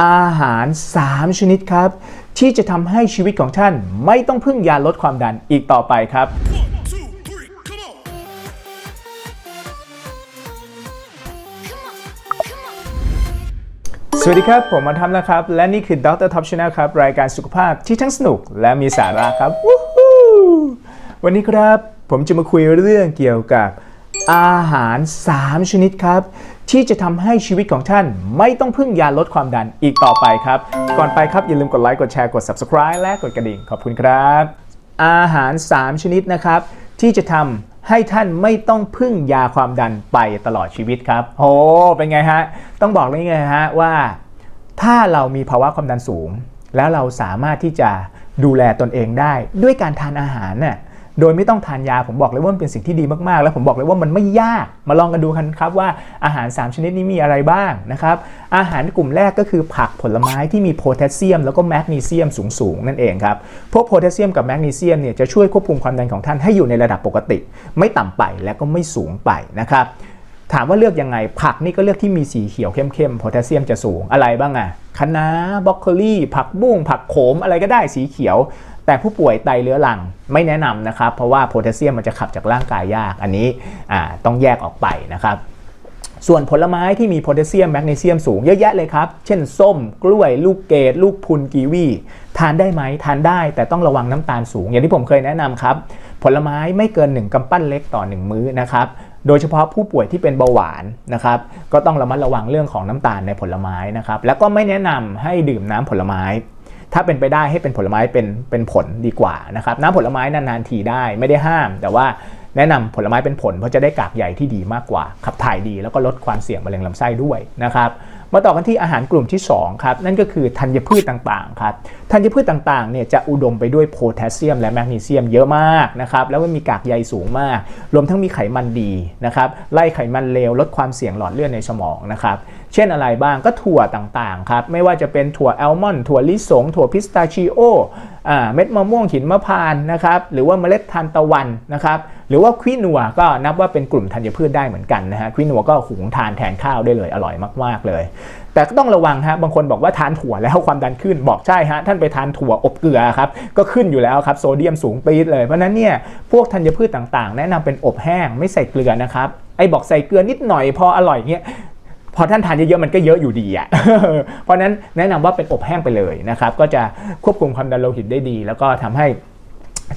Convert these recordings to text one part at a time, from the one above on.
อาหาร 3 ชนิดครับ ที่จะทำให้ชีวิตของท่านไม่ต้องพึ่งยาลดความดันอีกต่อไปครับ on, สวัสดีครับ ผมมาทำนะครับ และนี่คือดรท็อปช n แนลครับ รายการสุขภาพที่ทั้งสนุกและมีสาระครับวู้ฮู้วันนี้ครับ ผมจะมาคุยเรื่องเกี่ยวกับอาหาร 3 ชนิดครับ ที่จะทำให้ชีวิตของท่าน ไม่ต้องพึ่งยาลดความดันอีกต่อไปครับ ก่อนไปครับอย่าลืมกดไลค์กดแชร์กด subscribe และกดกระดิ่งขอบคุณครับ อาหาร 3 ชนิดนะครับ ที่จะทำให้ท่านไม่ต้องพึ่งยาความดันไปตลอดชีวิตครับโอ้เป็นไงฮะต้องบอกเลยไงฮะว่า ถ้าเรามีภาวะความดันสูง แล้วเราสามารถที่จะดูแลตนเองได้ด้วยการทานอาหารน่ะ โดยไม่ต้องทานยาผมบอกเลยว่ามันเป็นสิ่งที่ดีมากๆ แล้วผมบอกเลยว่ามันไม่ยากมาลองกันดูกันครับว่าอาหาร 3 ชนิดนี้มีอะไรบ้างนะครับอาหารกลุ่มแรกก็คือผักผลไม้ที่มีโพแทสเซียม แล้วก็แมกนีเซียมสูงๆนั่นเองครับพวกโพแทสเซียมกับแมกนีเซียมเนี่ยจะช่วยควบคุมความดันของท่านให้อยู่ในระดับปกติ ไม่ต่ำไปและก็ไม่สูงไปนะครับถามว่าเลือกยังไง ผักนี่ก็เลือกที่มีสีเขียวเข้มๆโพแทสเซียมจะสูงอะไรบ้างอะคะน้าบรอกโคลีผักบุ้งผักโขมอะไรก็ได้สีเขียว แต่ผู้ป่วยไตเรื้อรังไม่แนะนำนะครับ เพราะว่าโพแทสเซียมมันจะขับจากร่างกายยาก อันนี้ต้องแยกออกไปนะครับ ส่วนผลไม้ที่มีโพแทสเซียมแมกนีเซียมสูงเยอะแยะเลยครับ เช่นส้ม กล้วย ลูกเกดลูกพุนกีวี ทานได้ไหมทานได้ แต่ต้องระวังน้ำตาลสูง อย่างที่ผมเคยแนะนำครับ ผลไม้ไม่เกิน 1กำปั้นเล็กต่อ 1 มื้อนะครับโดยเฉพาะผู้ป่วยที่เป็นเบาหวานนะครับ ก็ต้องระมัดระวังเรื่องของน้ำตาลในผลไม้นะครับ แล้วก็ไม่แนะนำให้ดื่มน้ำผลไม้ ถ้าเป็นไปได้ให้เป็นผลไม้เป็นเป็นผลดีกว่านะครับน้ำผลไม้นานๆทีได้ไม่ได้ห้าม แต่ว่าแนะนำผลไม้เป็นผลเพราะจะได้กากใยที่ดีมากกว่า ขับถ่ายดีแล้วก็ลดความเสี่ยงมะเร็งลำไส้ด้วยนะครับมาต่อกันที่อาหารกลุ่มที่2ครับนั่นก็คือธัญพืชต่างๆครับธัญพืชต่างๆเนี่ยจะอุดมไปด้วยโพแทสเซียม และแมกนีเซียมเยอะมากนะครับแล้วก็มีกากใยสูงมาก รวมทั้งมีไขมันดีนะครับไล่ไขมันเลวลดความเสี่ยงหลอดเลือดในสมองนะครับ เช่นอะไรบ้างก็ถั่วต่างๆครับไม่ว่าจะเป็นถั่วแอลมอนด์ถั่วลิสง ถั่วพิสตาชิโออ่าเม็ดมะม่วงหินมะพร้านนะครับหรือว่าเมล็ดทานตะวันนะครับหรือว่าควินัวก็นับว่าเป็นกลุ่มธัญพืชได้เหมือนกันนะฮะควินัวก็หุงทานแทนข้าวได้เลยอร่อยมากๆเลย แต่ก็ต้องระวังฮะบางคนบอกว่าทานถั่วแล้วความดันขึ้นบอกใช่ฮะท่านไปทานถั่วอบเกลือครับก็ขึ้นอยู่แล้วครับโซเดียมสูงปี๊ดเลยเพราะนั้นเนี่ยพวกธัญพืชต่างๆ แนะนำเป็นอบแห้งไม่ใส่เกลือนะครับไอ้บอกใส่เกลือนิดหน่อยพออร่อยเงี้ย พอท่านทานเยอะๆมันก็เยอะอยู่ดีอะ เพราะนั้นแนะนำว่าเป็นอบแห้งไปเลยนะครับ ก็จะควบคุมความดันโลหิตได้ดี แล้วก็ทำให้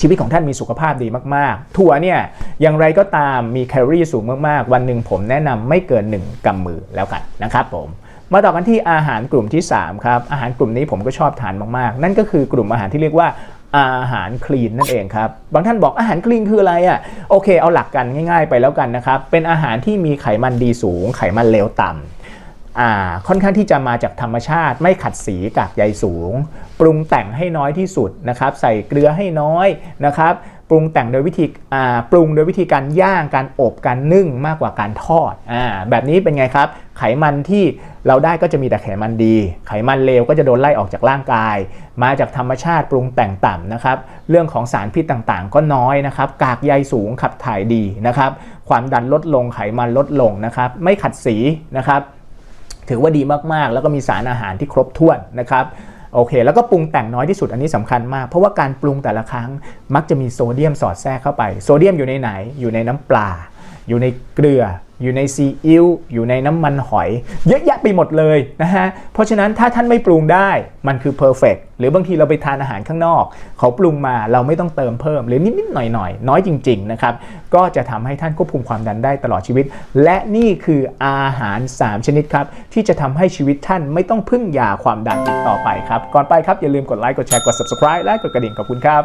ชีวิตของท่านมีสุขภาพดีมากๆ ถั่วเนี่ยอย่างไรก็ตามมีแคลอรี่สูงมากๆ วันหนึ่งผมแนะนำไม่เกิน 1กำมือแล้วกันนะครับผมมาต่อกันที่อาหารกลุ่มที่ 3 ครับ อาหารกลุ่มนี้ผมก็ชอบทานมากๆ นั่นก็คือกลุ่มอาหารที่เรียกว่า อาหารคลีนนั่นเองครับ บางท่านบอกอาหารคลีนคืออะไรอะโอเค เอาหลักกันง่าย ๆ ไปแล้วกันนะครับ เป็นอาหารที่มีไขมันดีสูง ไขมันเลวต่ำอ่าค่อนข้างที่จะมาจากธรรมชาติไม่ขัดสีกากใยสูง ปรุงแต่งให้น้อยที่สุดนะครับ ใส่เกลือให้น้อยนะครับปรุงแต่งโดยวิธีอ่าปรุงโดยวิธีการย่างการอบการนึ่งมากกว่าการทอดอ่าแบบนี้เป็นไงครับ ไขมันที่ เราได้ก็จะมีแต่ไขมันดี ไขมันเลวก็จะโดนไล่ออกจากร่างกาย มาจากธรรมชาติปรุงแต่งต่ำนะครับ เรื่องของสารพิษต่างๆ ก็น้อยนะครับ กากใยสูงขับถ่ายดีนะครับ ความดันลดลงไขมันลดลงนะครับ ไม่ขัดสีนะครับ ถือว่าดีมากๆ แล้วก็มีสารอาหารที่ครบถ้วนนะครับโอเค แล้วก็ปรุงแต่งน้อยที่สุดอันนี้สำคัญมาก เพราะว่าการปรุงแต่ละครั้งมักจะมีโซเดียมสอดแทรกเข้าไป โซเดียมอยู่ในไหน อยู่ในน้ำปลา อยู่ในเกลือ อยู่ในซีอิ๊วอยู่ในน้ำมันหอย เยอะแยะไปหมดเลยนะฮะ เพราะฉะนั้นถ้าท่านไม่ปรุงได้มันคือเพอร์เฟกหรือบางทีเราไปทานอาหารข้างนอก เขาปรุงมาเราไม่ต้องเติมเพิ่ม หรือนิดๆหน่อยๆนน้อยจริงๆนะครับ ก็จะทำให้ท่านควบคุมความดันได้ตลอดชีวิต และนี่คืออาหาร 3 ชนิดครับ ที่จะทำให้ชีวิตท่านไม่ต้องพึ่งยาความดันอีกต่อไปครับ ก่อนไปครับอย่าลืมกดไลค์กดแชร์กด subscribe และกดกระดิ่งขอบคุณครับ